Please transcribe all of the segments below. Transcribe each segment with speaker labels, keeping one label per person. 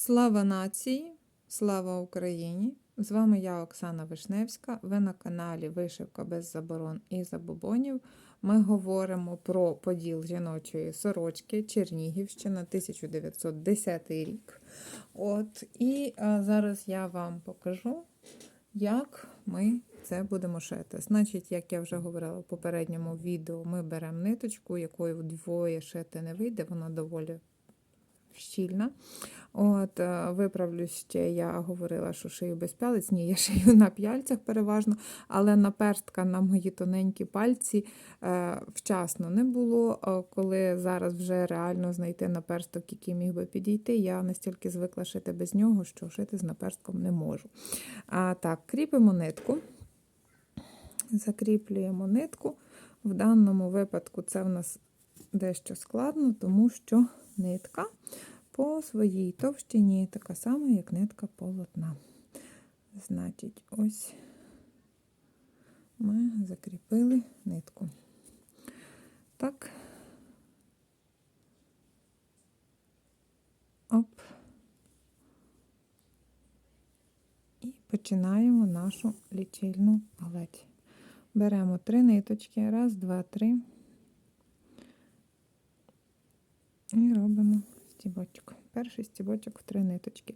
Speaker 1: Слава нації, слава Україні! З вами я, Оксана Вишневська. Ви на каналі Вишивка без заборон і забобонів. Ми говоримо про поділ жіночої сорочки Чернігівщина 1910 рік. От, І а, зараз я вам покажу, як ми це будемо шити. Значить, як я вже говорила в попередньому відео, ми беремо ниточку, якою вдвоє шити не вийде, вона доволі щільна. От, е, Виправлю ще, я говорила, що шию без пялець. Ні, я шию на п'яльцях переважно, але наперстка на мої тоненькі пальці е, вчасно не було. Е, коли зараз вже реально знайти наперсток, який міг би підійти, я настільки звикла шити без нього, що шити з наперстком не можу. А так, кріпимо нитку, закріплюємо нитку. В даному випадку це в нас дещо складно, тому що нитка по своїй товщині така сама, як нитка полотна. Значить, ось ми закріпили нитку. Так. Оп. І починаємо нашу лічильну галеть. Беремо три ниточки. Раз, два, три. І стібочок. Перший стібочок в три ниточки.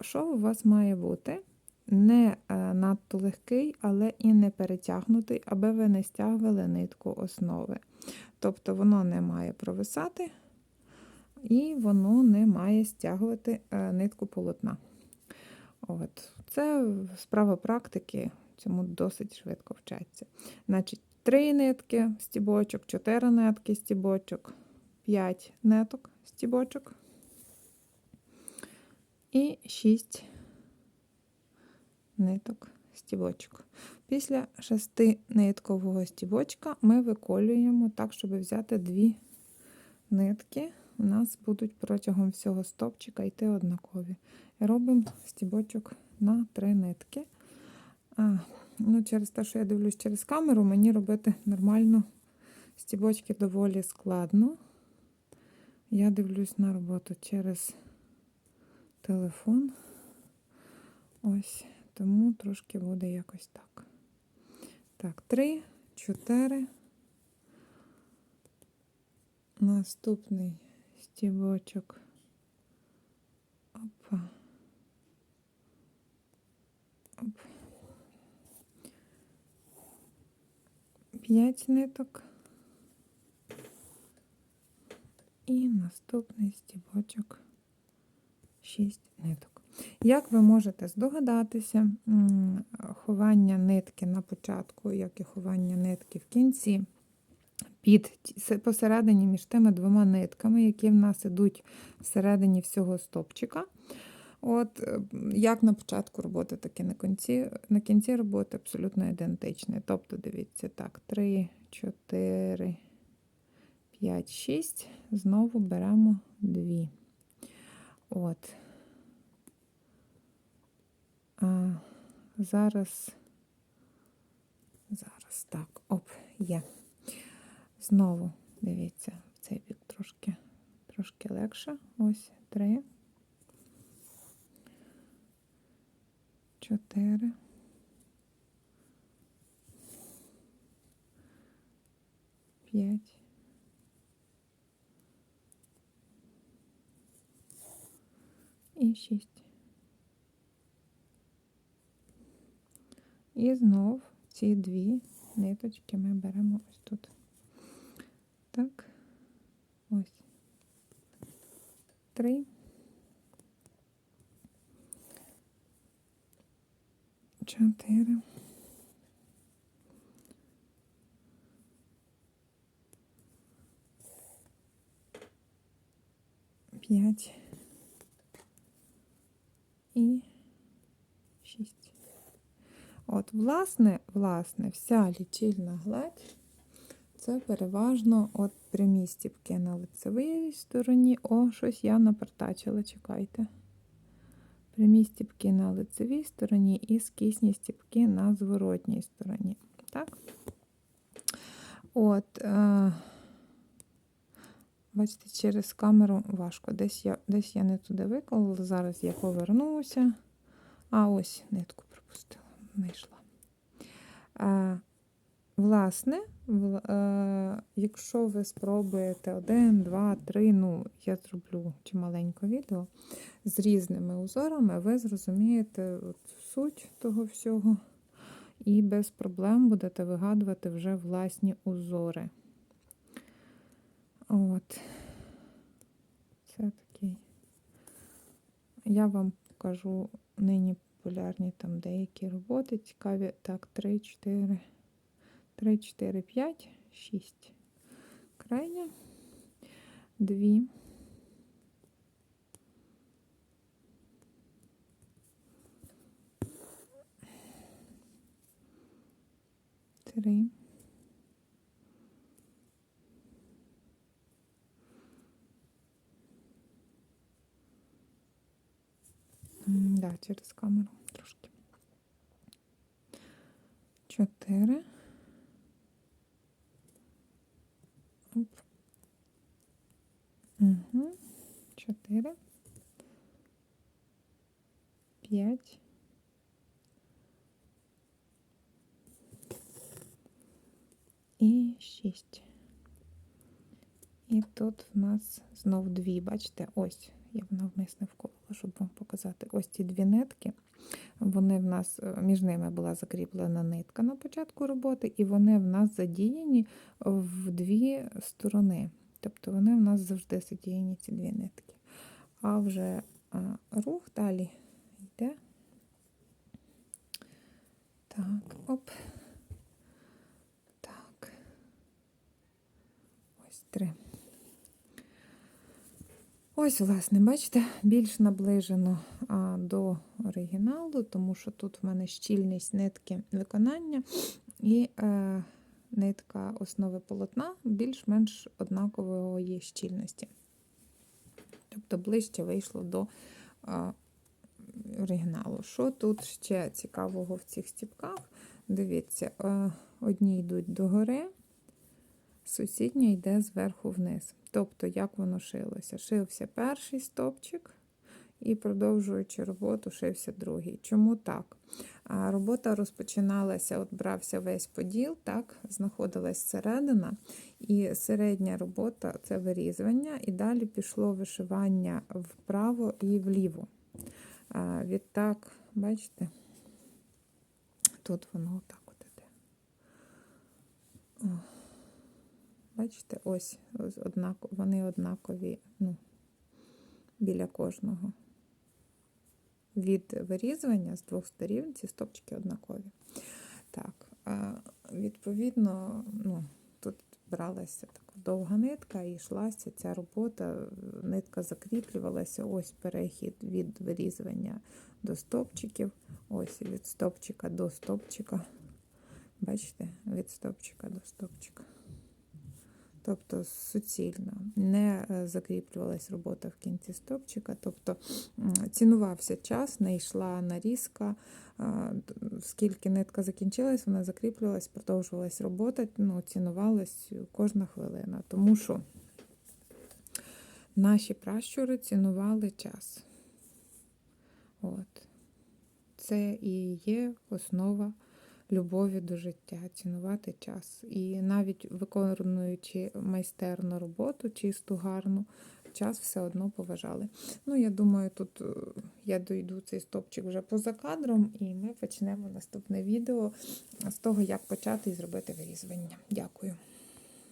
Speaker 1: Що у вас має бути? Не е, надто легкий, але і не перетягнутий, аби ви не стягували нитку основи. Тобто воно не має провисати, і воно не має стягувати е, нитку полотна. От. Це справа практики, цьому досить швидко вчаться. Значить, три нитки стібочок, чотири нитки стібочок. 5 ниток стібочок і 6 ниток стібочок. Після 6 ниткового стібочка ми виколюємо так, щоб взяти дві нитки. У нас будуть протягом всього стопчика йти однакові. Робимо стібочок на 3 нитки. А, ну, Через те, що я дивлюсь через камеру, мені робити нормально стібочки доволі складно. Я дивлюсь на роботу через телефон. Ось, тому трошки буде якось так. Так, три, чотири. Наступний стібочок. Опа. Оп. П'ять ниток. І наступний стібочок 6 ниток. Як ви можете здогадатися, ховання нитки на початку, як і ховання нитки в кінці, під посередині між тими двома нитками, які в нас ідуть всередині всього стопчика. От, е, Як на початку роботи, так і на кінці на кінці роботи абсолютно ідентичне. Тобто, дивіться, так, 3, 4, 5, 6, знову беремо 2. От. А, Зараз, зараз, так, оп, є. Знову, дивіться, в цей бік трошки, трошки легше. Ось, 3. 4. П'ять. І 6. І знов ці дві ниточки ми беремо ось тут. Так, ось. Три. Чотири. П'ять і 6. От, власне, власне, вся лічильна гладь це переважно от прямі стіпки на лицевій стороні. О, щось я напертачила, чекайте. Прямі стіпки на лицевій стороні і скісні стіпки на зворотній стороні. Так? От, е Бачите, через камеру важко. Десь я, десь я не туди виклала, зараз я повернуся. А ось нитку пропустила, знайшла. А, власне, е, якщо ви спробуєте один, два, три, ну, я зроблю чималеньке відео з різними узорами, ви зрозумієте от суть того всього і без проблем будете вигадувати вже власні узори. От. Це такий. Я вам покажу нині популярні там деякі роботи. Цікаві. Так, 3, 4, 3, 4, 5, 6. Крайня. Дві. Три. Да, через камеру трошки. Чотири. Оп. Угу. Чотири. П'ять. І шість. І тут в нас знов дві, бачите, ось я навмисне вколола, щоб вам показати. Ось ці дві нитки. Вони в нас е, між ними була закріплена нитка на початку роботи, і вони в нас задіяні в дві сторони. Тобто вони в нас завжди задіяні, ці дві нитки. А вже а, рух далі йде. Так, оп. Так. Ось три. Ось, власне, бачите, більш наближено а, до оригіналу, тому що тут в мене щільність нитки виконання і е, нитка основи полотна більш-менш однакової щільності. Тобто ближче вийшло до а, оригіналу. Що тут ще цікавого в цих стіпках? Дивіться, е, одні йдуть догори, сусідня йде зверху вниз. Тобто, як воно шилося? Шився перший стопчик, і продовжуючи роботу, шився другий. Чому так? А робота розпочиналася, от брався весь поділ, так, знаходилась середина, і середня робота це вирізування, і далі пішло вишивання вправо і вліво. А, відтак, бачите, тут воно отак от іде. Бачите, ось, ось вони однакові ну, біля кожного. Від вирізування з двох сторін ці стопчики однакові. Так, відповідно, ну, тут бралася така довга нитка і йшлася ця робота, нитка закріплювалася, ось перехід від вирізування до стопчиків, ось від стопчика до стопчика. Бачите, від стопчика до стопчика. Тобто суцільно не е, закріплювалась робота в кінці стопчика, тобто цінувався час, не йшла нарізка, а, скільки нитка закінчилась, вона закріплювалась, продовжувалась робота, ну, цінувалась кожна хвилина. Тому що наші пращури цінували час. От. Це і є основа любові до життя, цінувати час. І навіть виконуючи майстерну роботу, чисту, гарну, час все одно поважали. Ну, я думаю, тут е, я дойду цей стопчик вже поза кадром, і ми почнемо наступне відео з того, як почати і зробити вирізування. Дякую.